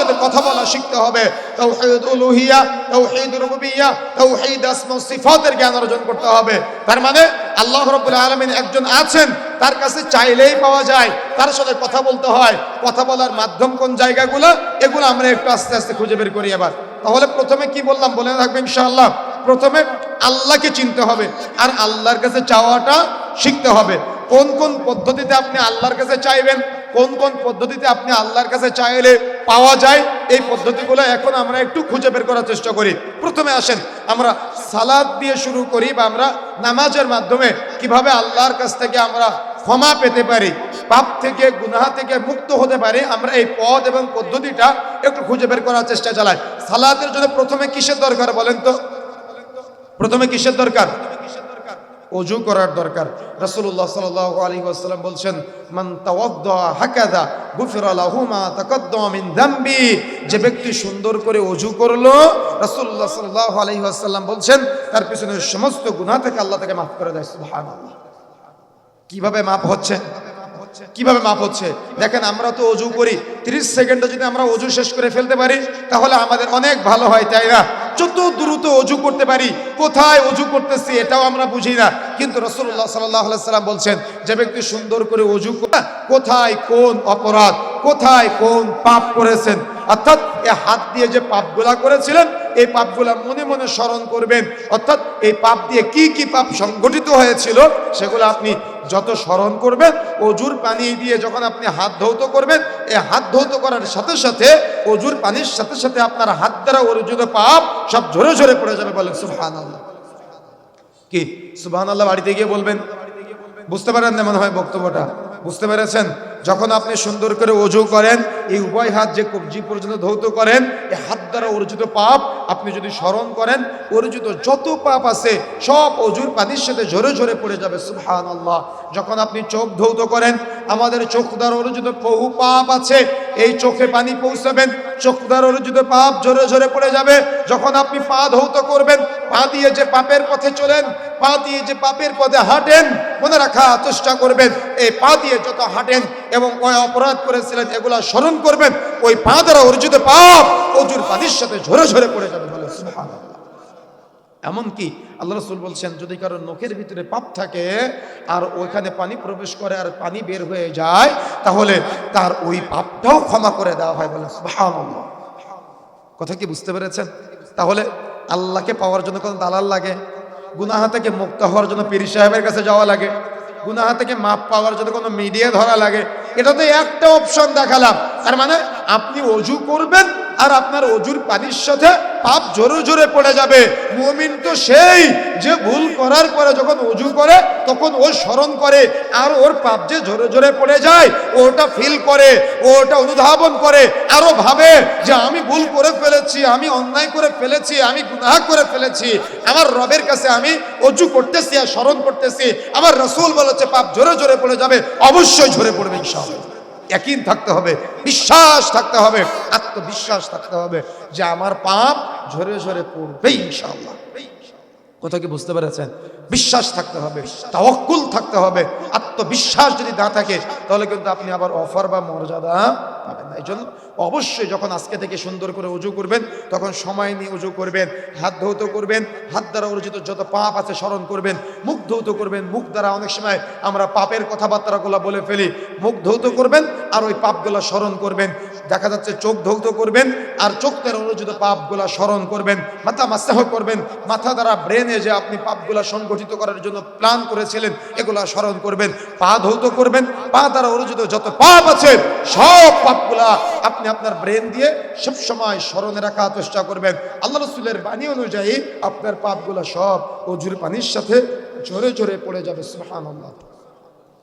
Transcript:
সাথে কথা বলা শিখতে হবে। তাওহীদ উলুহিয়া তাওহীদ রুবুবিয়্যা তাওহীদ আসমা সিফাতের জ্ঞান অর্জন করতে হবে। তার মানে আল্লাহ আলামিন একজন আছেন, তার কাছে চাইলেই পাওয়া যায়, তার সাথে কথা বলতে হয়। কথা বলার মাধ্যম কোন জায়গাগুলো? এগুলো আমরা একটু আস্তে আস্তে খুঁজে বের করি এবার। তাহলে প্রথমে কি বললাম? বলে রাখবে ইনশাআল্লাহ। প্রথমে আল্লাহকে চিনতে হবে আর আল্লাহর কাছে চাওয়াটা শিখতে হবে। কোন কোন পদ্ধতিতে আপনি আল্লাহর কাছে চাইবেন? কোন কোন পদ্ধতিতে আপনি আল্লাহর কাছে চাইলে পাওয়া যায়, এই পদ্ধতিগুলো এখন আমরা একটু খুঁজে বের করার চেষ্টা করি। প্রথমে আসেন, আমরা সালাদ দিয়ে শুরু করি বা আমরা নামাজের মাধ্যমে কীভাবে আল্লাহর কাছ থেকে আমরা ক্ষমা পেতে পারি, পাপ থেকে, গুনাহ থেকে মুক্ত হতে পারি, আমরা এই পদ এবং পদ্ধতিটা একটু খুঁজে বের করার চেষ্টা চালাই। সালাতের জন্য প্রথমে কিসের দরকার বলেন তো? প্রথমে কিসের দরকার? অজু করার দরকার। রাসূলুল্লাহ সাল্লাল্লাহু আলাইহি ওয়াসাল্লাম বলছেন, মান হাকাদা গুফিরা লাহু মা তাকাদ্দামা মিন যামবি যে ব্যক্তি সুন্দর করে অজু করল, রাসূলুল্লাহ সাল্লাল্লাহু আলাইহি ওয়াসাল্লাম বলছেন, তার পিছনে সমস্ত গুনাহ থেকে আল্লাহ তাকে মাফ করে দেয়। সুবহানাল্লাহ। কীভাবে মাপ হচ্ছে? কীভাবে মাপ হচ্ছে? দেখেন, আমরা তো অজু করি। 30 সেকেন্ডে যদি আমরা অজু শেষ করে ফেলতে পারি, তাহলে আমাদের অনেক ভালো হয়, তাই না? যত দ্রুত অজু করতে পারি, কোথায় অজু করতেছি এটাও আমরা বুঝি না। কিন্তু রসুল্লাহ সাল্লাহ সাল্লাম বলছেন, যে ব্যক্তি সুন্দর করে অজু কোথায় কোন অপরাধ, কোথায় কোন পাপ করেছেন? অর্থাৎ এ হাত দিয়ে যে পাপগুলা করেছিলেন এই পাপগুলা মনে মনে স্মরণ করবেন। অর্থাৎ এই পাপ দিয়ে কি কি পাপ সংগঠিত হয়েছিল, সেগুলো আপনি যত স্মরণ করবেন, অজুর পানি দিয়ে যখন আপনি হাত ধৌত করবেন এই হাত ধৌত করার সাথে সাথে অজুর পানির সাথে সাথে আপনার হাত দ্বারা অর্জিত পাপ সব ঝরে ঝরে পড়ে যাবে বলেন সুবহান আল্লাহ কি? সুবহান আল্লাহ বাড়িতে গিয়ে বলবেন? বুঝতে পারেন না মনে হয় বক্তব্যটা? বুঝতে পেরেছেন? যখন আপনি সুন্দর করে অজু করেন, এই উভয় হাত যে কবজি পর্যন্ত ধৌত করেন এই হাত দ্বারা অর্জিত পাপ আপনি যদি স্মরণ করেন, অর্জিত যত পাপ আছে, সব অজুর পানির সাথে ঝরে ঝরে পড়ে যাবে সুবহান আল্লাহ যখন আপনি চোখ ধৌত করেন, আমাদের চোখ দ্বারা অর্জিত বহু পাপ আছে, এই চোখে পানি পৌঁছাবেন, চোখ দ্বারা অর্জিত পাপ ঝরে ঝরে পড়ে যাবে। যখন আপনি পা ধৌত করবেন, পা দিয়ে যে পাপের পথে চলেন, পা দিয়ে যে পাপের পথে হাঁটেন মনে রাখা চেষ্টা করবেন। এই পা দিয়ে যত হাঁটেন এবং ওই অপরাধ করেছিলেন, এগুলা স্মরণ করবেন। ওই পা দ্বারা অর্জিত পাপ অজুর পানির সাথে ঝরে ঝরে পড়ে যাবে বলে এমনকি আল্লাহ রসুল বলছেন, যদি কারও নখের ভিতরে পাপ থাকে আর ওইখানে পানি প্রবেশ করে আর পানি বের হয়ে যায়, তাহলে তার ওই পাপটাও ক্ষমা করে দেওয়া হয় বলে কথা কি বুঝতে পেরেছেন? তাহলে আল্লাহকে পাওয়ার জন্য কোনো দালাল লাগে? গুনাহা থেকে মুক্ত হওয়ার জন্য পীর সাহেবের কাছে যাওয়া লাগে। গুনাহা থেকে মাপ পাওয়ার জন্য কোনো মিডিয়া ধরা লাগে। এটা তো একটা অপশন দেখালাম। তার মানে আপনি অজু করবেন আর আপনার অজুর পানির সাথে পাপ জোরে জোরে পড়ে যাবে। মুমিন তো সেই যে ভুল করার পরে যখন অজু করে, তখন ও স্মরণ করে আর ওর পাপ যে জোরে জোরে পড়ে যায়, ওটা ফিল করে, ওটা অনুধাবন করে, আরও ভাবে যে আমি ভুল করে ফেলেছি, আমি অন্যায় করে ফেলেছি, আমি গুনাহ করে ফেলেছি, আমার রবের কাছে আমি অজু করতেছি আর স্মরণ করতেছি, আমার রসুল বলেছে পাপ জোরে জোরে পড়ে যাবে, অবশ্যই ঝরে পড়বে ইনশাআল্লাহ। একই থাকতে হবে, বিশ্বাস থাকতে হবে, আত্মবিশ্বাস থাকতে হবে যে আমার পাপ ঝরে ঝরে পড়বে ইনশাআল্লাহ। কথা কি বুঝতে পেরেছেন? বিশ্বাস থাকতে হবে, তাওয়াক্কুল থাকতে হবে, আত্মবিশ্বাস যদি না থাকে তাহলে কিন্তু আপনি আবার অফার বা মর্যাদা পাবেন না। এই জন্য অবশ্যই যখন আজকে থেকে সুন্দর করে উজু করবেন, তখন সময় নিয়ে উজু করবেন, হাত ধৌত করবেন, হাত দ্বারা অর্জিত যত পাপ আছে স্মরণ করবেন, মুখ ধৌত করবেন, মুখ দ্বারা অনেক সময় আমরা পাপের কথাবার্তাগুলো বলে ফেলি, মুখ ধৌত করবেন আর ওই পাপগুলো স্মরণ করবেন। দেখা যাচ্ছে চোখ ধৌত করবেন আর চোখ দ্বারা অনুচিত পাপগুলা স্মরণ করবেন, মাথা মাসাহ করবেন, মাথা দ্বারা ব্রেনে যে আপনি পাপগুলা সংগঠিত করার জন্য প্ল্যান করেছিলেন, এগুলা স্মরণ করবেন, পা ধৌত করবেন, পা দ্বারা অনুচিত যত পাপ আছে সব পাপগুলা আপনি আপনার ব্রেন দিয়ে সব সময় স্মরণে রাখার চেষ্টা করবেন। আল্লাহ রসুলের বাণী অনুযায়ী আপনার পাপগুলা সব অজুর পানির সাথে জোরে জোরে পড়ে যাবে, সুবহানাল্লাহ।